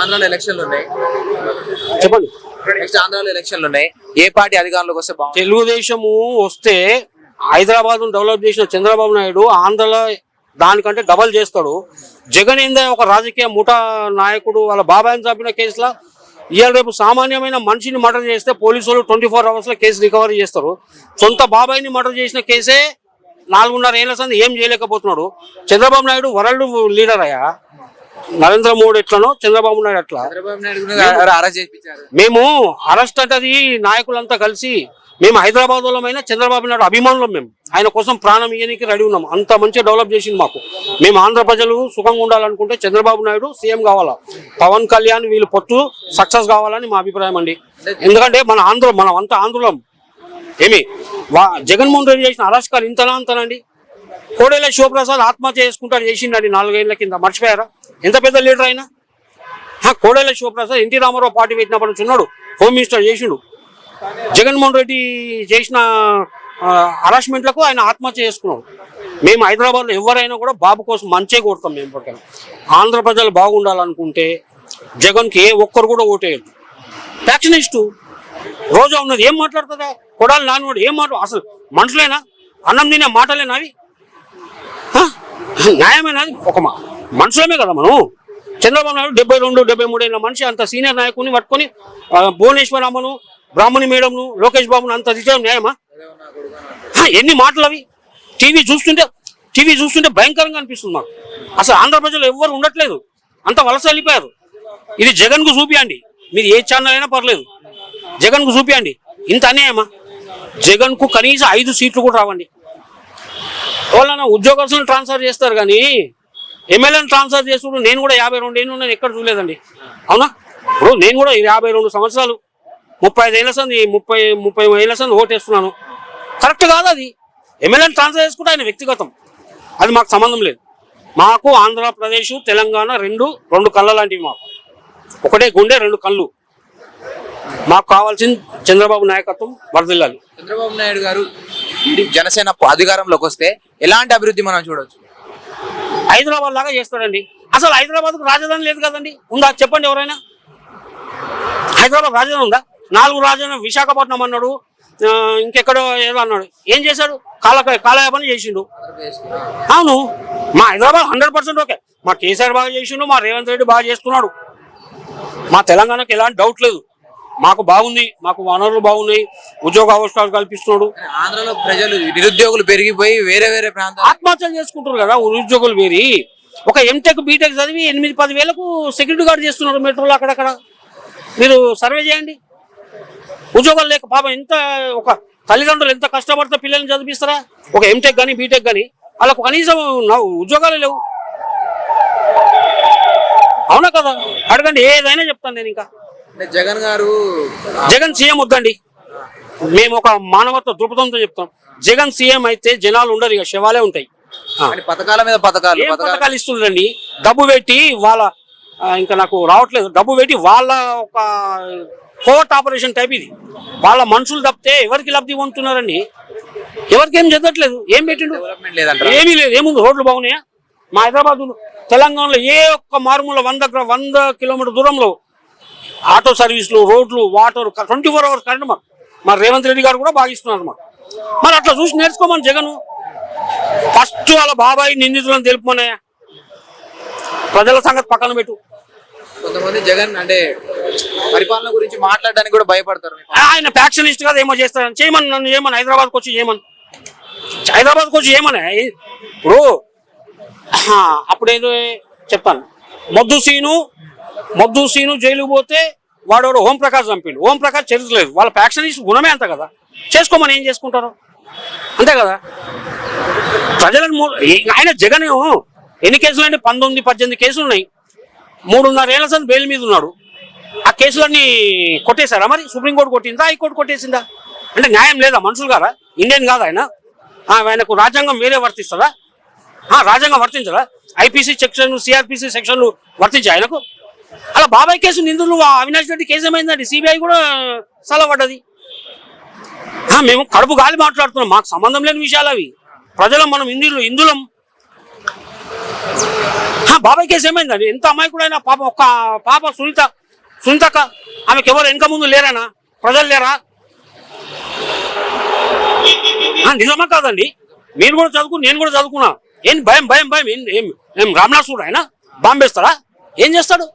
ఆంధ్రాలో ఎలక్షన్లు ఉన్నాయి. చెప్పండి. నెక్స్ట్ ఆంధ్రాలో ఎలక్షన్లు ఉన్నాయి. ఏ పార్టీ అధికారంలోకి వస్తే బాగుంటుంది? తెలుగుదేశము వస్తే హైదరాబాద్ డెవలప్ చేసిన చంద్రబాబు నాయుడు ఆంధ్రలో దానికంటే డబల్ చేస్తాడు. జగన్ ఏందే ఒక రాజకీయ ముఠా నాయకుడు వాళ్ళ బాబాయిని చంపిన కేసులో? ఇవాళ రేపు సామాన్యమైన మనిషిని మర్డర్ చేస్తే పోలీసులు ట్వంటీ ఫోర్ అవర్స్లో కేసు రికవరీ చేస్తారు. సొంత బాబాయిని మర్డర్ చేసిన కేసే నాలుగున్నర ఏళ్ళ సంది ఏం చేయలేకపోతున్నాడు. చంద్రబాబు నాయుడు వరల్డ్ లీడర్ అయ్యా. నరేంద్ర మోడీ ఎట్లనో చంద్రబాబు నాయుడు ఎట్లా? అరెస్ట్ మేము అరెస్ట్ అంటది నాయకులంతా కలిసి మేము హైదరాబాద్ వాళ్ళమైనా చంద్రబాబు నాయుడు అభిమానులం మేము. ఆయన కోసం ప్రాణం ఇయ్యనికి రెడీ ఉన్నాం. అంత మంచిగా డెవలప్ చేసింది మాకు. మేము ఆంధ్ర ప్రజలు సుఖంగా ఉండాలనుకుంటే చంద్రబాబు నాయుడు సీఎం కావాలా? పవన్ కళ్యాణ్ వీళ్ళు పొత్తు సక్సెస్ కావాలని మా అభిప్రాయం అండి. ఎందుకంటే మన ఆంధ్ర మనం అంతా ఆంధ్రులం. ఏమి? వా జగన్మోహన్ రెడ్డి చేసిన అరెస్కాలు ఇంతనా అంతనండి కోడేల శివప్రసాద్ ఆత్మహత్య చేసుకుంటాడు చేసిండండి నాలుగేళ్ళ కింద. మర్చిపోయారా? ఎంత పెద్ద లీడర్ ఆయన హా, కోడేల శివప్రసాద్ ఎన్టీ రామారావు పార్టీ పెట్టినప్పటి నుంచి ఉన్నాడు. హోమ్ మినిస్టర్ చేసిండు. జగన్మోహన్ రెడ్డి చేసిన హరాస్మెంట్లకు ఆయన ఆత్మహత్య చేసుకున్నాడు. మేము హైదరాబాద్లో ఎవరైనా కూడా బాబు కోసం మంచే కోరుతాం మేము ఇప్పటికైనా ఆంధ్ర ప్రజలు బాగుండాలనుకుంటే జగన్కి ఏ ఒక్కరు కూడా ఓటేయద్దు. ఫ్యాక్షనిస్టు రోజా ఉన్నది. ఏం మాట్లాడుతుందా కొడాలి నాన్నవాడు ఏం మాట్లాడు అసలు మనుషులేనా? అన్నం తినే మాటలేనా అవి? హ? న్యాయమేనా ఒక మా- మనుషులమే కదా మనం. చంద్రబాబు నాయుడు డెబ్బై రెండు డెబ్బై మూడేళ్ళ మనిషి అంత సీనియర్ నాయకుని పట్టుకొని ఆ, భువనేశ్వర్ అమ్మను బ్రాహ్మణి మేడంను లోకేష్ బాబును అంత తీసేయడం న్యాయమా? ఎన్ని మాటలు అవి. టీవీ చూస్తుంటే టీవీ చూస్తుంటే భయంకరంగా అనిపిస్తుంది మాకు. అసలు ఆంధ్ర ప్రజలు ఎవ్వరు ఉండట్లేదు. అంత వలస వెళ్ళిపోయారు. ఇది జగన్కు చూపియండి. మీరు ఏ ఛానల్ అయినా పర్లేదు. జగన్కు చూపియండి. ఇంత అన్యాయమా? జగన్కు కనీసం ఐదు సీట్లు కూడా రావండి. వాళ్ళ ఉద్యోగస్తులను ట్రాన్స్ఫర్ చేస్తారు కానీ ఎమ్మెల్యేని ట్రాన్స్ఫర్ చేసుకుంటూ నేను కూడా యాభై రెండు ఏళ్ళు నేను ఎక్కడ చూడలేదండి. అవునా? ఇప్పుడు నేను కూడా యాభై రెండు సంవత్సరాలు ముప్పై ఐదు ఏళ్ళ సంది ముప్పై ముప్పై ఏళ్ళ సంది ఓటేస్తున్నాను. కరెక్ట్ కాదు అది. ఎమ్మెల్యేని ట్రాన్స్ఫర్ చేసుకుంటే ఆయన వ్యక్తిగతం. అది మాకు సంబంధం లేదు. మాకు ఆంధ్రప్రదేశ్ తెలంగాణ రెండు రెండు కళ్ళ లాంటివి మాకు. ఒకటే గుండె రెండు కళ్ళు. మాకు కావాల్సింది చంద్రబాబు నాయకత్వం వరదిల్లాలి చంద్రబాబు నాయుడు గారు జనసేన అధికారంలోకి వస్తే ఎలాంటి అభివృద్ధి మనం చూడొచ్చు? హైదరాబాద్ లాగా చేస్తాడండి. అసలు హైదరాబాద్కు రాజధాని లేదు కదండి. ఉందా? చెప్పండి ఎవరైనా. హైదరాబాద్ రాజధాని ఉందా? నాలుగు రాజధాని విశాఖపట్నం అన్నాడు ఇంకెక్కడో ఏదో అన్నాడు. ఏం చేశాడు? కాల కాలయాపన చేసిండు. అవును. మా హైదరాబాద్ హండ్రెడ్ పర్సెంట్ ఓకే. మా కేసీఆర్ బాగా చేసిండు మా రేవంత్ రెడ్డి బాగా చేస్తున్నాడు. మా తెలంగాణకు ఎలాంటి డౌట్ లేదు. మాకు బాగుంది మాకు వనరులు బాగున్నాయి ఉద్యోగ అవకాశాలు కల్పిస్తున్నాడు. ఆంధ్రలో ప్రజలు నిరుద్యోగులు పెరిగిపోయి వేరే వేరే ప్రాంతాలు. ఆత్మహత్యలు చేసుకుంటారు కదా ఉద్యోగులు వేరి. ఒక ఎంటెక్ బీటెక్ చదివి ఎనిమిది పది వేలకు సెక్యూరిటీ గార్డ్ చేస్తున్నారు మెట్రోలో అక్కడక్కడ. మీరు సర్వే చేయండి. ఉద్యోగాలు లేక పాపం ఎంత ఒక తల్లిదండ్రులు ఎంత కష్టపడితే పిల్లల్ని చదివిస్తారా? ఒక ఎంటెక్ కానీ బీటెక్ కానీ వాళ్ళకు కనీసం ఉద్యోగాలు లేవు. అవునా కదా? అడగండి ఏదైనా చెప్తాను నేను ఇంకా. జగన్ గారు జగన్ సీఎం వద్దండి. మేము ఒక మానవత్వ దృక్పథంతో చెప్తాం. జగన్ సీఎం అయితే జనాలు ఉండరు ఇక శవాలే ఉంటాయి. పథకాల మీద పథకాలు పథకాలు ఇస్తుండండి డబ్బు పెట్టి వాళ్ళ ఇంకా నాకు రావట్లేదు. డబ్బు పెట్టి వాళ్ళ ఒక కోర్ట్ ఆపరేషన్ టైప్ ఇది. వాళ్ళ మనుషులు తప్పితే ఎవరికి లబ్ధి పొందుతున్నారండి? ఎవరికి ఏం చెందట్లేదు ఏం పెట్టిండు ఏమీ లేదు. ఏముంది? రోడ్లు బాగున్నాయా? మా హైదరాబాద్ తెలంగాణలో ఏ ఒక్క మారుమూల వంద వంద కిలోమీటర్ దూరంలో ఆటో సర్వీసులు రోడ్లు water twenty four hours current మాకు. మరి రేవంత్ రెడ్డి గారు కూడా బాగా ఇస్తున్నారు మాకు. మరి అట్లా చూసి నేర్చుకోమని జగన్. ఫస్ట్ వాళ్ళ బాబాయ్ నిందితులను తెలుపుమన్నాయా ప్రజల సంగతి పక్కన పెట్టు. కొంతమంది జగన్ అంటే పరిపాలన గురించి మాట్లాడడానికి కూడా భయపడతారు ఆయన ఫ్యాక్షనిస్ట్ కదా ఏమో చేస్తారని చేయమని నన్ను ఏమని హైదరాబాద్కి వచ్చి చేయమని. హైదరాబాద్కి వచ్చి ఏమని ఇప్పుడు అప్పుడేదో చెప్తాను. మొద్దు సీను మొద్దు సీను జైలుకు పోతే వాడు ఓం ప్రకాష్ చంపిండు. ఓం ప్రకాష్ చరిత్ర లేదు. వాళ్ళ ఫ్యాక్షనిస్ట్ గుణమే అంత కదా. చేసుకోమని ఏం చేసుకుంటారు? అంతే కదా. ప్రజలను ఆయన జగన్ ఎన్ని కేసులు అంటే పంతొమ్మిది పద్దెనిమిది కేసులు ఉన్నాయి. మూడున్నర ఏళ్ళ సార్ బెయిల్ మీద ఉన్నాడు. ఆ కేసులన్నీ కొట్టేశారా మరి? సుప్రీంకోర్టు కొట్టిందా? హైకోర్టు కొట్టేసిందా? అంటే న్యాయం లేదా? మనుషులు కాదా ఇండియన్ కాదా ఆయన? ఆయనకు రాజ్యాంగం వేరే వర్తిస్తుందా? ఆ, రాజ్యాంగం వర్తించదా? ఐపీసీ సెక్షన్లు సిఆర్పిసి సెక్షన్లు వర్తించాయి ఆయనకు? అలా బాబాయ్ కేసు నిందులు అవినాష్ రెడ్డి కేసు ఏమైందండి? సిబిఐ కూడా సలవడ్డది మేము కడుపు గాలి మాట్లాడుతున్నాం. మాకు సంబంధం లేని విషయాలు అవి. ప్రజలం మనం ఇందులో ఇందులం బాబాయ్ కేసు ఏమైందండి? ఎంత అమాయకుడైనా పాప ఒక్క పాప సునీత సునీతక్క ఆమెకి ఎవరు వెనక ముందు లేరానా? ప్రజలు లేరా? నిజమా కాదండి. మీరు కూడా చదువుకు నేను కూడా చదువుకున్నా. ఏం భయం భయం భయం? ఏం ఏం ఏం రామనాథుడు ఆయన? బాంబేస్తారా ఏం చేస్తాడు?